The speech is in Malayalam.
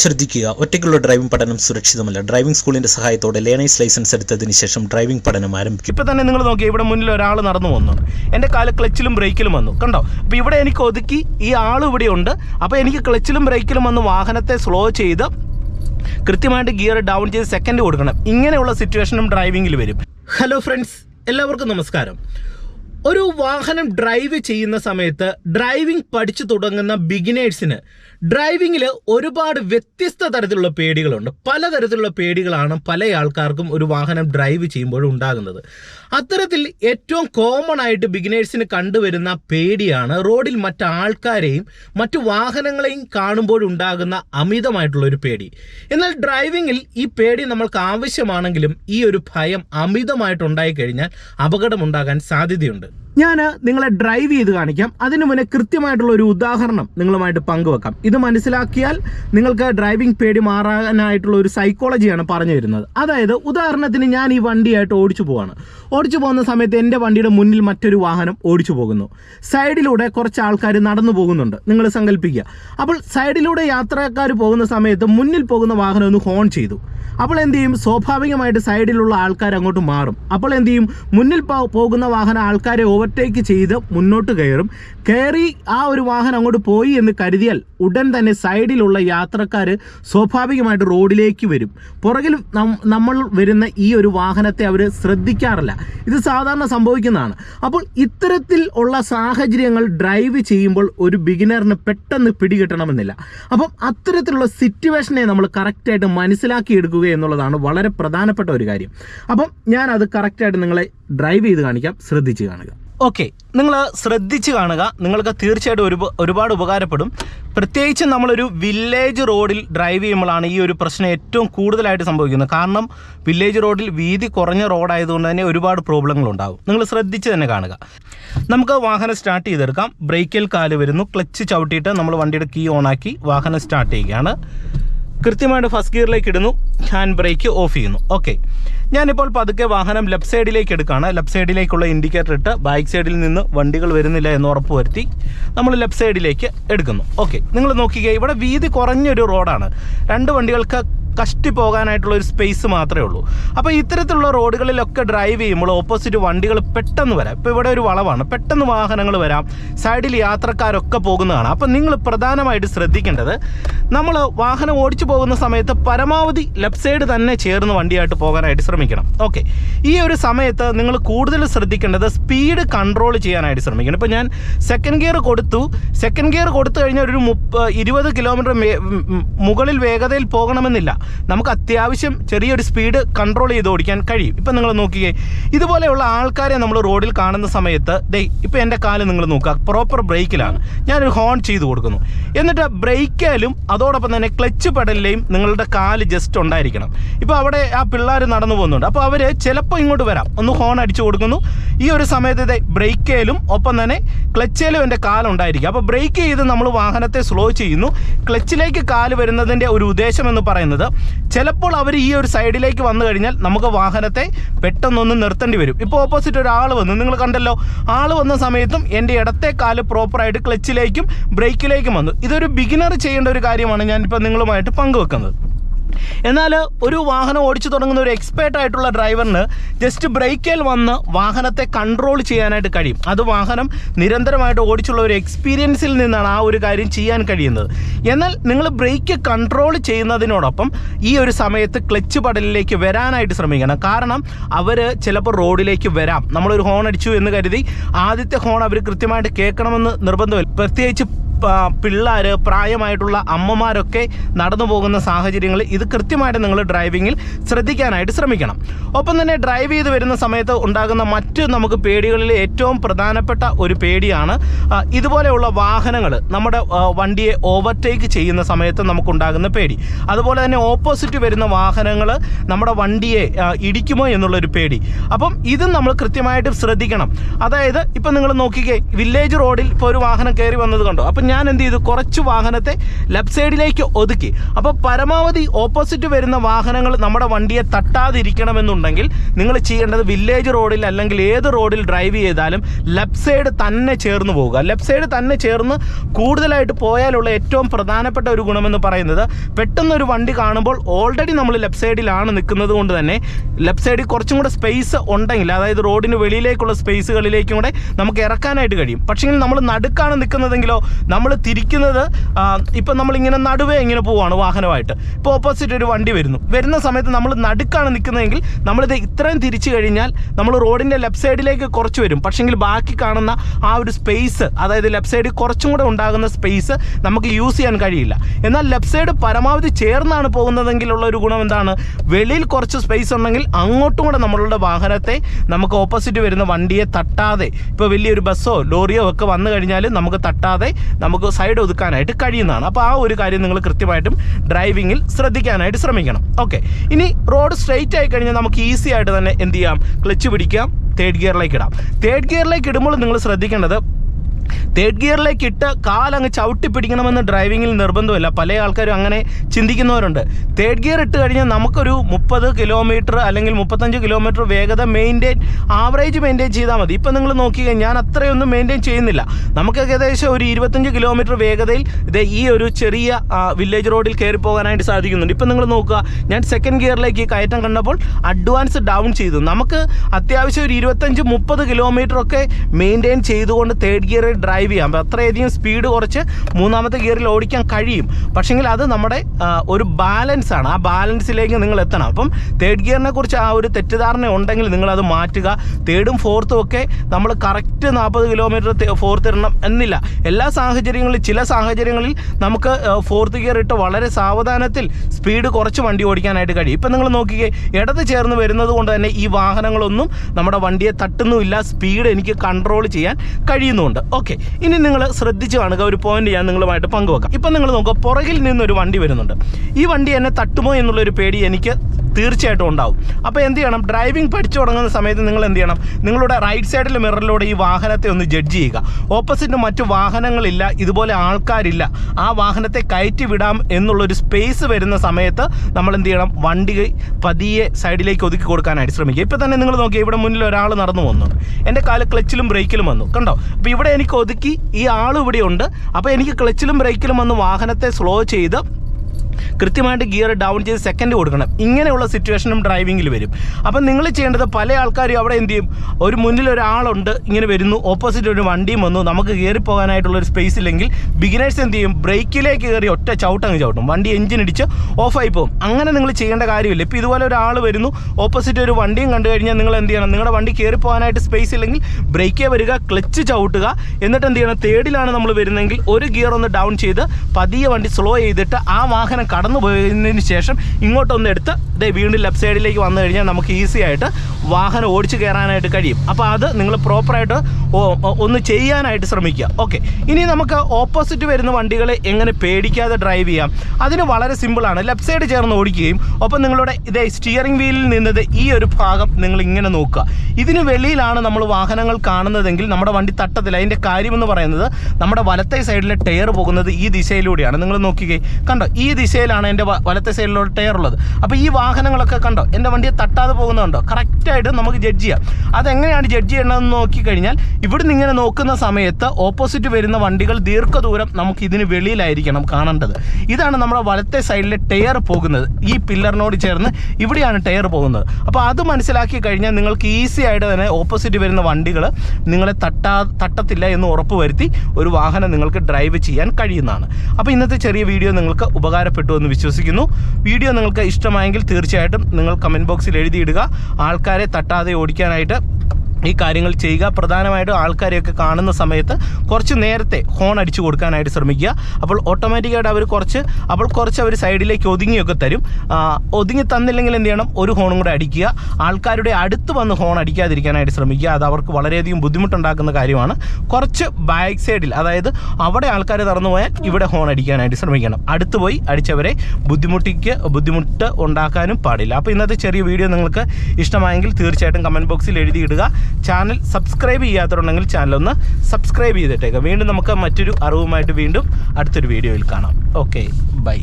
ശ്രദ്ധിക്കുക. ഒറ്റയ്ക്കുള്ള ഡ്രൈവിംഗ് പഠനം സുരക്ഷിതമല്ല. ഡ്രൈവിംഗ് സ്കൂളിന്റെ സഹായത്തോടെ ലേണേഴ്സ് ലൈസൻസ് എടുത്തതിന് ശേഷം ഡ്രൈവിംഗ് പഠനം ആരംഭിക്കും. ഇപ്പൊ തന്നെ നിങ്ങൾ നോക്കി ഇവിടെ മുന്നിൽ ഒരാൾ നടന്നു വന്നു എന്റെ കാൽ ക്ലച്ചിലും ബ്രേക്കിലും വന്നു. കണ്ടോ? അപ്പൊ ഇവിടെ എനിക്ക് ഒതുക്കി ഈ ആൾ ഇവിടെ ഉണ്ട്. അപ്പൊ എനിക്ക് ക്ലച്ചിലും ബ്രേക്കിലും വന്ന് വാഹനത്തെ സ്ലോ ചെയ്ത് കൃത്യമായിട്ട് ഗിയർ ഡൗൺ ചെയ്ത് സെക്കൻഡ് കൊടുക്കണം. ഇങ്ങനെയുള്ള സിറ്റുവേഷനും ഡ്രൈവിംഗിൽ വരും. ഹലോ ഫ്രണ്ട്സ് എല്ലാവർക്കും നമസ്കാരം. ഒരു വാഹനം ഡ്രൈവ് ചെയ്യുന്ന സമയത്ത് ഡ്രൈവിംഗ് പഠിച്ചു തുടങ്ങുന്ന ബിഗിനേഴ്സിന് ഡ്രൈവിങ്ങിൽ ഒരുപാട് വ്യത്യസ്ത തരത്തിലുള്ള പേടികളുണ്ട്. പലതരത്തിലുള്ള പേടികളാണ് പല ആൾക്കാർക്കും ഒരു വാഹനം ഡ്രൈവ് ചെയ്യുമ്പോൾ ഉണ്ടാകുന്നത്. അത്തരത്തിൽ ഏറ്റവും കോമൺ ആയിട്ട് ബിഗിനേഴ്സിന് കണ്ടുവരുന്ന പേടിയാണ് റോഡിൽ മറ്റാൾക്കാരെയും മറ്റു വാഹനങ്ങളെയും കാണുമ്പോഴുണ്ടാകുന്ന അമിതമായിട്ടുള്ള ഒരു പേടി. എന്നാൽ ഡ്രൈവിങ്ങിൽ ഈ പേടി നമ്മൾക്ക് ആവശ്യമാണെങ്കിലും ഈ ഒരു ഭയം അമിതമായിട്ടുണ്ടായി കഴിഞ്ഞാൽ അപകടമുണ്ടാകാൻ സാധ്യതയുണ്ട്. ഞാൻ നിങ്ങളെ ഡ്രൈവ് ചെയ്ത് കാണിക്കാം. അതിനു മുന്നേ കൃത്യമായിട്ടുള്ള ഒരു ഉദാഹരണം നിങ്ങളുമായിട്ട് പങ്കുവെക്കാം. ഇത് മനസ്സിലാക്കിയാൽ നിങ്ങൾക്ക് ഡ്രൈവിംഗ് പേടി മാറാനായിട്ടുള്ള ഒരു സൈക്കോളജിയാണ് പറഞ്ഞു തരുന്നത്. അതായത് ഉദാഹരണത്തിന് ഞാൻ ഈ വണ്ടിയായിട്ട് ഓടിച്ചു പോവാണ്. ഓടിച്ചു പോകുന്ന സമയത്ത് എന്റെ വണ്ടിയുടെ മുന്നിൽ മറ്റൊരു വാഹനം ഓടിച്ചു പോകുന്നു. സൈഡിലൂടെ കുറച്ച് ആൾക്കാർ നടന്നു പോകുന്നുണ്ട്. നിങ്ങൾ സങ്കല്പിക്കുക. അപ്പോൾ സൈഡിലൂടെ യാത്രക്കാർ പോകുന്ന സമയത്ത് മുന്നിൽ പോകുന്ന വാഹനം ഒന്ന് ഹോൺ ചെയ്തു. അപ്പോൾ എന്ത് ചെയ്യും? സ്വാഭാവികമായിട്ട് സൈഡിലുള്ള ആൾക്കാർ അങ്ങോട്ട് മാറും. അപ്പോൾ എന്ത് ചെയ്യും? മുന്നിൽ പോകുന്ന വാഹനം ആൾക്കാരെ ഓവർടേക്ക് ചെയ്ത് മുന്നോട്ട് കയറും. കയറി ആ ഒരു വാഹനം അങ്ങോട്ട് പോയി എന്ന് കരുതിയാൽ ഉടൻ തന്നെ സൈഡിലുള്ള യാത്രക്കാർ സ്വാഭാവികമായിട്ട് റോഡിലേക്ക് വരും. പുറകിൽ നമ്മൾ വരുന്ന ഈ ഒരു വാഹനത്തെ അവർ ശ്രദ്ധിക്കാറില്ല. ഇത് സാധാരണ സംഭവിക്കുന്നതാണ്. അപ്പോൾ ഇത്തരത്തിൽ ഉള്ള സാഹചര്യങ്ങൾ ഡ്രൈവ് ചെയ്യുമ്പോൾ ഒരു ബിഗിനറിന് പെട്ടെന്ന് പിടികിട്ടണമെന്നില്ല. അപ്പം അത്തരത്തിലുള്ള സിറ്റുവേഷനെ നമ്മൾ കറക്റ്റായിട്ട് മനസ്സിലാക്കിയെടുക്കുക എന്നുള്ളതാണ് വളരെ പ്രധാനപ്പെട്ട ഒരു കാര്യം. അപ്പം ഞാൻ അത് കറക്റ്റായിട്ട് നിങ്ങളെ ഡ്രൈവ് ചെയ്ത് കാണിക്കാം. ശ്രദ്ധിച്ച് കാണുക. ഓക്കെ നിങ്ങൾ ശ്രദ്ധിച്ച് കാണുക. നിങ്ങൾക്ക് തീർച്ചയായിട്ടും ഒരു ഒരുപാട് ഉപകാരപ്പെടും. പ്രത്യേകിച്ച് നമ്മളൊരു വില്ലേജ് റോഡിൽ ഡ്രൈവ് ചെയ്യുമ്പോഴാണ് ഈ ഒരു പ്രശ്നം ഏറ്റവും കൂടുതലായിട്ട് സംഭവിക്കുന്നത്. കാരണം വില്ലേജ് റോഡിൽ വീതി കുറഞ്ഞ റോഡായതുകൊണ്ട് തന്നെ ഒരുപാട് പ്രോബ്ലങ്ങൾ ഉണ്ടാകും നിങ്ങൾ ശ്രദ്ധിച്ച് തന്നെ കാണുക. നമുക്ക് വാഹനം സ്റ്റാർട്ട് ചെയ്തെടുക്കാം. ബ്രേക്കിൽ കാൽ വരുന്നു. ക്ലച്ച് ചവിട്ടിയിട്ട് നമ്മൾ വണ്ടിയുടെ കീ ഓണാക്കി വാഹനം സ്റ്റാർട്ട് ചെയ്യുകയാണ്. കൃത്യമായിട്ട് ഫസ്റ്റ് ഗിയറിലേക്ക് ഇടുന്നു ഹാൻഡ് ബ്രേക്ക് ഓഫ് ചെയ്യുന്നു. ഓക്കെ ഞാനിപ്പോൾ പതുക്കെ വാഹനം ലെഫ്റ്റ് സൈഡിലേക്ക് എടുക്കുകയാണ്. ലെഫ്റ്റ് സൈഡിലേക്കുള്ള ഇൻഡിക്കേറ്റർ ഇട്ട് ബാക്ക് സൈഡിൽ നിന്ന് വണ്ടികൾ വരുന്നില്ല എന്ന് ഉറപ്പ് വരുത്തി നമ്മൾ ലെഫ്റ്റ് സൈഡിലേക്ക് എടുക്കുന്നു. ഓക്കെ നിങ്ങൾ നോക്കിക്കുക ഇവിടെ വീതി കുറഞ്ഞൊരു റോഡാണ് രണ്ട് വണ്ടികൾക്ക് കഷ്ടി പോകാനായിട്ടുള്ള ഒരു സ്പേസ് മാത്രമേ ഉള്ളൂ. അപ്പോൾ ഇത്തരത്തിലുള്ള റോഡുകളിലൊക്കെ ഡ്രൈവ് ചെയ്യുമ്പോൾ ഓപ്പോസിറ്റ് വണ്ടികൾ പെട്ടെന്ന് വരാം. ഇപ്പോൾ ഇവിടെ ഒരു വളവാണ്. പെട്ടെന്ന് വാഹനങ്ങൾ വരാം. സൈഡിൽ യാത്രക്കാരൊക്കെ പോകുന്നതാണ് അപ്പം നിങ്ങൾ പ്രധാനമായിട്ട് ശ്രദ്ധിക്കേണ്ടത് നമ്മൾ വാഹനം ഓടിച്ചു പോകുന്ന സമയത്ത് പരമാവധി ലെഫ്റ്റ് സൈഡ് തന്നെ ചേർന്ന് വണ്ടിയായിട്ട് പോകാനായിട്ട് ശ്രമിക്കണം. ഓക്കെ ഈ ഒരു സമയത്ത് നിങ്ങൾ കൂടുതൽ ശ്രദ്ധിക്കേണ്ടത് സ്പീഡ് കൺട്രോൾ ചെയ്യാനായിട്ട് ശ്രമിക്കണം. ഇപ്പോൾ ഞാൻ സെക്കൻഡ് ഗിയർ കൊടുത്തു. സെക്കൻഡ് ഗിയർ കൊടുത്തു കഴിഞ്ഞാൽ ഒരു മുപ്പ ഇരുപത് കിലോമീറ്റർ മുകളിൽ വേഗതയിൽ പോകണമെന്നില്ല. നമുക്ക് അത്യാവശ്യം ചെറിയൊരു സ്പീഡ് കൺട്രോൾ ചെയ്ത് ഓടിക്കാൻ കഴിയും. ഇപ്പം നിങ്ങൾ നോക്കിയേ ഇതുപോലെയുള്ള ആൾക്കാരെ നമ്മൾ റോഡിൽ കാണുന്ന സമയത്ത് ദേ ഇപ്പം എന്റെ കാൽ നിങ്ങൾ നോക്കുക പ്രോപ്പർ ബ്രേക്കിലാണ് ഞാനൊരു ഹോൺ ചെയ്ത് കൊടുക്കുന്നു. എന്നിട്ട് ബ്രേക്കിലും അതോടൊപ്പം തന്നെ ക്ലച്ച് പെടലിലെയും നിങ്ങളുടെ കാൽ ജസ്റ്റ് ഉണ്ടായിരിക്കണം. ഇപ്പോൾ അവിടെ ആ പിള്ളേർ നടന്നു പോകുന്നുണ്ട്. അപ്പോൾ അവർ ചിലപ്പോൾ ഇങ്ങോട്ട് വരാം. ഒന്ന് ഹോൺ അടിച്ചു കൊടുക്കുന്നു. ഈ ഒരു സമയത്ത് ബ്രേക്കേലും ഒപ്പം തന്നെ ക്ലച്ചേലും എന്റെ കാലുണ്ടായിരിക്കും അപ്പോൾ ബ്രേക്ക് ചെയ്ത് നമ്മൾ വാഹനത്തെ സ്ലോ ചെയ്യുന്നു. ക്ലച്ചിലേക്ക് കാൽ വരുന്നതിന്റെ ഒരു ഉദ്ദേശം എന്ന് പറയുന്നത് ചിലപ്പോൾ അവർ ഈ ഒരു സൈഡിലേക്ക് വന്നു കഴിഞ്ഞാൽ നമുക്ക് വാഹനത്തെ പെട്ടെന്നൊന്ന് നിർത്തേണ്ടി വരും. ഇപ്പോൾ ഓപ്പോസിറ്റ് ഒരാൾ വന്നു. നിങ്ങൾ കണ്ടല്ലോ ആൾ വന്ന സമയത്തും എന്റെ ഇടത്തെ കാൽ പ്രോപ്പറായിട്ട് ക്ലച്ചിലേക്കും ബ്രേക്കിലേക്കും വന്നു. ഇതൊരു ബിഗിനർ ചെയ്യേണ്ട ഒരു കാര്യമാണ് ഞാനിപ്പോൾ നിങ്ങളുമായിട്ട് പങ്കുവെക്കുന്നത്. എന്നാൽ ഒരു വാഹനം ഓടിച്ചു തുടങ്ങുന്ന ഒരു എക്സ്പേർട്ട് ആയിട്ടുള്ള ഡ്രൈവറിന് ജസ്റ്റ് ബ്രേക്കിൽ വന്ന് വാഹനത്തെ കൺട്രോൾ ചെയ്യാനായിട്ട് കഴിയും. അത് വാഹനം നിരന്തരമായിട്ട് ഓടിച്ചുള്ള ഒരു എക്സ്പീരിയൻസിൽ നിന്നാണ് ആ ഒരു കാര്യം ചെയ്യാൻ കഴിയുന്നത്. എന്നാൽ നിങ്ങൾ ബ്രേക്ക് കൺട്രോൾ ചെയ്യുന്നതിനോടൊപ്പം ഈ ഒരു സമയത്ത് ക്ലച്ച് പടലിലേക്ക് വരാനായിട്ട് ശ്രമിക്കണം. കാരണം അവർ ചിലപ്പോൾ റോഡിലേക്ക് വരാം. നമ്മളൊരു ഹോൺ അടിച്ചു എന്ന് കരുതി ആദ്യത്തെ ഹോൺ അവർ കൃത്യമായിട്ട് കേൾക്കണമെന്ന് നിർബന്ധമില്ല. പ്രത്യേകിച്ച് പിള്ളേർ പ്രായമായിട്ടുള്ള അമ്മമാരൊക്കെ നടന്നു പോകുന്ന സാഹചര്യങ്ങളിൽ ഇത് കൃത്യമായിട്ട് നിങ്ങൾ ഡ്രൈവിങ്ങിൽ ശ്രദ്ധിക്കാനായിട്ട് ശ്രമിക്കണം. ഒപ്പം തന്നെ ഡ്രൈവ് ചെയ്ത് വരുന്ന സമയത്ത് ഉണ്ടാകുന്ന മറ്റ് നമുക്ക് പേടികളിൽ ഏറ്റവും പ്രധാനപ്പെട്ട ഒരു പേടിയാണ് ഇതുപോലെയുള്ള വാഹനങ്ങൾ നമ്മുടെ വണ്ടിയെ ഓവർടേക്ക് ചെയ്യുന്ന സമയത്ത് നമുക്കുണ്ടാകുന്ന പേടി. അതുപോലെ തന്നെ ഓപ്പോസിറ്റ് വരുന്ന വാഹനങ്ങൾ നമ്മുടെ വണ്ടിയെ ഇടിക്കുമോ എന്നുള്ളൊരു പേടി. അപ്പം ഇതും നമ്മൾ കൃത്യമായിട്ട് ശ്രദ്ധിക്കണം. അതായത് ഇപ്പം നിങ്ങൾ നോക്കിക്കേ വില്ലേജ് റോഡിൽ ഇപ്പോൾ ഒരു വാഹനം കയറി വന്നത് കണ്ടോ? അപ്പം ഞാൻ എന്ത് ചെയ്തു? കുറച്ച് വാഹനത്തെ ലെഫ്റ്റ് സൈഡിലേക്ക് ഒതുക്കി. അപ്പോൾ പരമാവധി ഓപ്പോസിറ്റ് വരുന്ന വാഹനങ്ങൾ നമ്മുടെ വണ്ടിയെ തട്ടാതിരിക്കണമെന്നുണ്ടെങ്കിൽ നിങ്ങൾ ചെയ്യേണ്ടത് വില്ലേജ് റോഡിൽ അല്ലെങ്കിൽ ഏത് റോഡിൽ ഡ്രൈവ് ചെയ്താലും ലെഫ്റ്റ് സൈഡ് തന്നെ ചേർന്ന് പോവുക. ലെഫ്റ്റ് സൈഡ് തന്നെ ചേർന്ന് കൂടുതലായിട്ട് പോയാലുള്ള ഏറ്റവും പ്രധാനപ്പെട്ട ഒരു ഗുണമെന്ന് പറയുന്നത് പെട്ടെന്നൊരു വണ്ടി കാണുമ്പോൾ ഓൾറെഡി നമ്മൾ ലെഫ്റ്റ് സൈഡിലാണ് നിൽക്കുന്നത് കൊണ്ട് തന്നെ ലെഫ്റ്റ് സൈഡിൽ കുറച്ചും കൂടെ സ്പേസ് ഉണ്ടെങ്കിൽ അതായത് റോഡിന് വെളിയിലേക്കുള്ള സ്പേസുകളിലേക്കും കൂടെ നമുക്ക് ഇറക്കാനായിട്ട് കഴിയും. പക്ഷേ നമ്മൾ നടുക്കാണ് നിൽക്കുന്നതെങ്കിലോ നമ്മൾ തിരിക്കുന്നത് ഇപ്പം നമ്മളിങ്ങനെ നടുവേ ഇങ്ങനെ പോവാണ് വാഹനമായിട്ട്. ഇപ്പോൾ ഓപ്പോസിറ്റ് ഒരു വണ്ടി വരുന്നു. വരുന്ന സമയത്ത് നമ്മൾ നടുക്കാണ് നിൽക്കുന്നതെങ്കിൽ നമ്മളിത് ഇത്രയും തിരിച്ചു കഴിഞ്ഞാൽ നമ്മൾ റോഡിന്റെ ലെഫ്റ്റ് സൈഡിലേക്ക് കുറച്ച് വരും. പക്ഷേങ്കിൽ ബാക്കി കാണുന്ന ആ ഒരു സ്പേസ് അതായത് ലെഫ്റ്റ് സൈഡിൽ കുറച്ചും കൂടെ ഉണ്ടാകുന്ന സ്പേസ് നമുക്ക് യൂസ് ചെയ്യാൻ കഴിയില്ല. എന്നാൽ ലെഫ്റ്റ് സൈഡ് പരമാവധി ചേർന്നാണ് പോകുന്നതെങ്കിലുള്ള ഒരു ഗുണം എന്താണ്? വെളിയിൽ കുറച്ച് സ്പേസ് ഉണ്ടെങ്കിൽ അങ്ങോട്ടും കൂടെ നമ്മളുടെ വാഹനത്തെ നമുക്ക് ഓപ്പോസിറ്റ് വരുന്ന വണ്ടിയെ തട്ടാതെ ഇപ്പോൾ വലിയൊരു ബസ്സോ ലോറിയോ ഒക്കെ വന്നു കഴിഞ്ഞാൽ നമുക്ക് തട്ടാതെ നമുക്ക് സൈഡ് ഒതുക്കാനായിട്ട് കഴിയുന്നതാണ്. അപ്പോൾ ആ ഒരു കാര്യം നിങ്ങൾ കൃത്യമായിട്ടും ഡ്രൈവിങ്ങിൽ ശ്രദ്ധിക്കാനായിട്ട് ശ്രമിക്കണം. ഓക്കെ ഇനി റോഡ് സ്ട്രെയിറ്റ് ആയി കഴിഞ്ഞാൽ നമുക്ക് ഈസി ആയിട്ട് തന്നെ എന്ത് ചെയ്യാം? ക്ലച്ച് പിടിക്കാം. തേർഡ് ഗിയറിലേക്ക് ഇടാം. തേർഡ് ഗിയറിലേക്ക് ഇടുമ്പോൾ നിങ്ങൾ ശ്രദ്ധിക്കേണ്ടത് തേർഡ് ഗിയറിലേക്ക് ഇട്ട് കാലങ്ങ് ചവിട്ടി പിടിക്കണമെന്ന് ഡ്രൈവിങ്ങിൽ നിർബന്ധമില്ല. പല ആൾക്കാരും അങ്ങനെ ചിന്തിക്കുന്നവരുണ്ട്. തേർഡ് ഗിയർ ഇട്ട് കഴിഞ്ഞാൽ നമുക്കൊരു മുപ്പത് കിലോമീറ്റർ അല്ലെങ്കിൽ മുപ്പത്തഞ്ച് കിലോമീറ്റർ വേഗത മെയിന്റെയിൻ ആവറേജ് മെയിന്റെയിൻ ചെയ്താൽ മതി. ഇപ്പം നിങ്ങൾ നോക്കി ഞാൻ അത്രയൊന്നും മെയിന്റെയിൻ ചെയ്യുന്നില്ല. നമുക്ക് ഏകദേശം ഒരു ഇരുപത്തഞ്ച് കിലോമീറ്റർ വേഗതയിൽ ഇത് ഈ ഒരു ചെറിയ വില്ലേജ് റോഡിൽ കയറി പോകാനായിട്ട് സാധിക്കുന്നുണ്ട്. ഇപ്പം നിങ്ങൾ നോക്കുക ഞാൻ സെക്കൻഡ് ഗിയറിലേക്ക് കയറ്റം കണ്ടപ്പോൾ അഡ്വാൻസ് ഡൗൺ ചെയ്തു. നമുക്ക് അത്യാവശ്യം ഒരു ഇരുപത്തഞ്ച് മുപ്പത് കിലോമീറ്റർ ഒക്കെ മെയിന്റെയിൻ ചെയ്തുകൊണ്ട് തേർഡ് ഗിയറിൽ ഡ്രൈവ് ചെയ്യാം അപ്പോൾ അത്രയധികം സ്പീഡ് കുറച്ച് മൂന്നാമത്തെ ഗിയറിൽ ഓടിക്കാൻ കഴിയും. പക്ഷേങ്കിൽ അത് നമ്മുടെ ഒരു ബാലൻസ് ആണ്. ആ ബാലൻസിലേക്ക് നിങ്ങൾ എത്തണം. അപ്പം തേർഡ് ഗിയറിനെ കുറിച്ച് ആ ഒരു തെറ്റിദ്ധാരണ ഉണ്ടെങ്കിൽ നിങ്ങളത് മാറ്റുക. തേർഡും ഫോർത്തും ഒക്കെ നമ്മൾ കറക്റ്റ് നാൽപ്പത് കിലോമീറ്റർ ഫോർത്ത് ഇടണം എന്നില്ല. എല്ലാ സാഹചര്യങ്ങളിലും ചില സാഹചര്യങ്ങളിൽ നമുക്ക് ഫോർത്ത് ഗിയർ ഇട്ട് വളരെ സാവധാനത്തിൽ സ്പീഡ് കുറച്ച് വണ്ടി ഓടിക്കാനായിട്ട് കഴിയും. ഇപ്പം നിങ്ങൾ നോക്കിക്കേ ഇടത് ചേർന്ന് വരുന്നത് കൊണ്ട് തന്നെ ഈ വാഹനങ്ങളൊന്നും നമ്മുടെ വണ്ടിയെ തട്ടുന്നുമില്ല. സ്പീഡ് എനിക്ക് കൺട്രോൾ ചെയ്യാൻ കഴിയുന്നുണ്ട്. ഓക്കെ ഇനി നിങ്ങൾ ശ്രദ്ധിച്ച് കാണുക ഒരു പോയിന്റ് ഞാൻ നിങ്ങളുമായിട്ട് പങ്കുവെക്കാം. ഇപ്പം നിങ്ങൾ നോക്കുക പുറകിൽ നിന്നൊരു വണ്ടി വരുന്നുണ്ട്. ഈ വണ്ടി എന്നെ തട്ടുമോ എന്നുള്ളൊരു പേടി എനിക്ക് തീർച്ചയായിട്ടും ഉണ്ടാവും. അപ്പോൾ എന്ത് ചെയ്യണം? ഡ്രൈവിംഗ് പഠിച്ചു തുടങ്ങുന്ന സമയത്ത് നിങ്ങൾ എന്ത് ചെയ്യണം? നിങ്ങളുടെ റൈറ്റ് സൈഡിലെ മിററിലൂടെ ഈ വാഹനത്തെ ഒന്ന് ജഡ്ജ് ചെയ്യുക. ഓപ്പോസിറ്റ് മറ്റു വാഹനങ്ങളില്ല ഇതുപോലെ ആൾക്കാരില്ല. ആ വാഹനത്തെ കയറ്റി വിടാം എന്നുള്ളൊരു സ്പേസ് വരുന്ന സമയത്ത് നമ്മൾ എന്ത് ചെയ്യണം? വണ്ടി പതിയെ സൈഡിലേക്ക് ഒതുക്കി കൊടുക്കാനായിട്ട് ശ്രമിക്കുക ഇപ്പോൾ തന്നെ നിങ്ങൾ നോക്കി ഇവിടെ മുന്നിൽ ഒരാൾ നടന്നു വന്നു. എന്റെ കാൽ ക്ലച്ചിലും ബ്രേക്കിലും വന്നു. കണ്ടോ? അപ്പോൾ ഇവിടെ എനിക്ക് ഒതുക്കി ഈ ആൾ ഇവിടെ ഉണ്ട് അപ്പോൾ എനിക്ക് ക്ലച്ചിലും ബ്രേക്കിലും വന്ന് വാഹനത്തെ സ്ലോ ചെയ്ത് കൃത്യമായിട്ട് ഗിയർ ഡൗൺ ചെയ്ത് സെക്കൻഡ് കൊടുക്കണം. ഇങ്ങനെയുള്ള സിറ്റുവേഷനും ഡ്രൈവിങ്ങിൽ വരും. അപ്പം നിങ്ങൾ ചെയ്യേണ്ടത് പല ആൾക്കാരും അവിടെ എന്ത് ചെയ്യും? ഒരു മുന്നിൽ ഒരാളുണ്ട് ഇങ്ങനെ വരുന്നു ഓപ്പോസിറ്റ് ഒരു വണ്ടിയും വന്നു നമുക്ക് കയറി പോകാനായിട്ടുള്ള ഒരു സ്പേസ് ഇല്ലെങ്കിൽ ബിഗിനേഴ്സ് എന്ത് ചെയ്യും? ബ്രേക്കിലേക്ക് കയറി ഒറ്റ ചവിട്ടങ്ങ് ചവിട്ടും. വണ്ടി എഞ്ചിൻ ഇടിച്ച് ഓഫായി പോകും. അങ്ങനെ നിങ്ങൾ ചെയ്യേണ്ട കാര്യമില്ല. ഇപ്പോൾ ഇതുപോലെ ഒരാൾ വരുന്നു ഓപ്പോസിറ്റ് ഒരു വണ്ടിയും കണ്ടു കഴിഞ്ഞാൽ നിങ്ങൾ എന്ത് ചെയ്യണം? നിങ്ങളുടെ വണ്ടി കയറി പോകാനായിട്ട് സ്പേസ് ഇല്ലെങ്കിൽ ബ്രേക്കേ വരിക ക്ലച്ച് ചവിട്ടുക. എന്നിട്ട് എന്ത് ചെയ്യണം? തേർഡിലാണ് നമ്മൾ വരുന്നതെങ്കിൽ ഒരു ഗിയർ ഒന്ന് ഡൗൺ ചെയ്ത് പതിയെ വണ്ടി സ്ലോ ചെയ്തിട്ട് ആ വാഹനം കടന്നു പോയതിന് ശേഷം ഇങ്ങോട്ടൊന്ന് എടുത്ത് ഇതേ വീണ്ടും ലെഫ്റ്റ് സൈഡിലേക്ക് വന്നു കഴിഞ്ഞാൽ നമുക്ക് ഈസി ആയിട്ട് വാഹനം ഓടിച്ച് കയറാനായിട്ട് കഴിയും. അപ്പോൾ അത് നിങ്ങൾ പ്രോപ്പറായിട്ട് ഒന്ന് ചെയ്യാനായിട്ട് ശ്രമിക്കുക. ഓക്കെ ഇനി നമുക്ക് ഓപ്പോസിറ്റ് വരുന്ന വണ്ടികളെ എങ്ങനെ പേടിക്കാതെ ഡ്രൈവ് ചെയ്യാം? അതിന് വളരെ സിമ്പിളാണ് ലെഫ്റ്റ് സൈഡ് ചേർന്ന് ഓടിക്കുകയും ഒപ്പം നിങ്ങളുടെ ഇതേ സ്റ്റിയറിംഗ് വീലിൽ നിന്നത് ഈ ഒരു ഭാഗം നിങ്ങൾ ഇങ്ങനെ നോക്കുക. ഇതിന് വെളിയിലാണ് നമ്മൾ വാഹനങ്ങൾ കാണുന്നതെങ്കിൽ നമ്മുടെ വണ്ടി തട്ടത്തില്ല. അതിന്റെ കാര്യമെന്ന് പറയുന്നത് നമ്മുടെ വലത്തെ സൈഡിലെ ടയർ പോകുന്നത് ഈ ദിശയിലൂടെയാണ്. നിങ്ങൾ നോക്കുകയും കണ്ടോ? ഈ ദിശയിലാണ് എന്റെ വലത്തെ സൈഡിലുള്ള ടയർ ഉള്ളത്. അപ്പോൾ ഈ വാഹനങ്ങളൊക്കെ കണ്ടോ? എന്റെ വണ്ടിയെ തട്ടാതെ പോകുന്നുണ്ടോ കറക്റ്റായിട്ട് നമുക്ക് ജഡ്ജ് ചെയ്യാം. അതെങ്ങനെയാണ് ജഡ്ജ് ചെയ്യണമെന്ന് നോക്കിക്കഴിഞ്ഞാൽ ഇവിടുന്ന് ഇങ്ങനെ നോക്കുന്ന സമയത്ത് ഓപ്പോസിറ്റ് വരുന്ന വണ്ടികൾ ദീർഘദൂരം നമുക്ക് ഇതിന് വെളിയിലായിരിക്കണം കാണേണ്ടത്. ഇതാണ് നമ്മുടെ വലത്തെ സൈഡിലെ ടയർ പോകുന്നത്. ഈ പില്ലറിനോട് ചേർന്ന് ഇവിടെയാണ് ടയർ പോകുന്നത്. അപ്പോൾ അത് മനസ്സിലാക്കി കഴിഞ്ഞാൽ നിങ്ങൾക്ക് ഈസി ആയിട്ട് തന്നെ ഓപ്പോസിറ്റ് വരുന്ന വണ്ടികൾ നിങ്ങളെ തട്ടാ തട്ടത്തില്ല എന്ന് ഉറപ്പ് വരുത്തി ഒരു വാഹനം നിങ്ങൾക്ക് ഡ്രൈവ് ചെയ്യാൻ കഴിയുന്നതാണ്. അപ്പോൾ ഇന്നത്തെ ചെറിയ വീഡിയോ നിങ്ങൾക്ക് ഉപകാരപ്പെട്ടു എന്ന് വിശ്വസിക്കുന്നു. വീഡിയോ നിങ്ങൾക്ക് ഇഷ്ടമായെങ്കിൽ തീർച്ചയായിട്ടും നിങ്ങൾ കമന്റ് ബോക്സിൽ എഴുതിയിടുക. ആൾക്കാരെ തട്ടാതെ ഓടിക്കാനായിട്ട് ഈ കാര്യങ്ങൾ ചെയ്യുക. പ്രധാനമായിട്ടും ആൾക്കാരെയൊക്കെ കാണുന്ന സമയത്ത് കുറച്ച് നേരത്തെ ഹോൺ അടിച്ചു കൊടുക്കാനായിട്ട് ശ്രമിക്കുക. അപ്പോൾ ഓട്ടോമാറ്റിക്കായിട്ട് അവർ കുറച്ച് അപ്പോൾ കുറച്ച് അവർ സൈഡിലേക്ക് ഒതുങ്ങിയൊക്കെ തരും. ഒതുങ്ങി തന്നില്ലെങ്കിൽ എന്ത് ചെയ്യണം? ഒരു ഹോണും കൂടെ അടിക്കുക. ആൾക്കാരുടെ അടുത്ത് വന്ന് ഹോൺ അടിക്കാതിരിക്കാനായിട്ട് ശ്രമിക്കുക. അത് അവർക്ക് വളരെയധികം ബുദ്ധിമുട്ടുണ്ടാക്കുന്ന കാര്യമാണ്. കുറച്ച് ബാക്ക് സൈഡിൽ അതായത് അവിടെ ആൾക്കാർ തറന്നു പോയാൽ ഇവിടെ ഹോൺ അടിക്കാനായിട്ട് ശ്രമിക്കണം. അടുത്ത് പോയി അടിച്ചവരെ ബുദ്ധിമുട്ടിക്ക് ബുദ്ധിമുട്ട് ഉണ്ടാക്കാനും പാടില്ല. അപ്പോൾ ഇന്നത്തെ ചെറിയ വീഡിയോ നിങ്ങൾക്ക് ഇഷ്ടമായെങ്കിൽ തീർച്ചയായിട്ടും കമന്റ് ബോക്സിൽ എഴുതിയിടുക. ചാനൽ സബ്സ്ക്രൈബ് ചെയ്യാത്തവരുണ്ടെങ്കിൽ ചാനൽ ഒന്ന് സബ്സ്ക്രൈബ് ചെയ്തിട്ടേക്കാം. വീണ്ടും നമുക്ക് മറ്റൊരു അറിവുമായിട്ട് വീണ്ടും അടുത്തൊരു വീഡിയോയിൽ കാണാം. Okay bye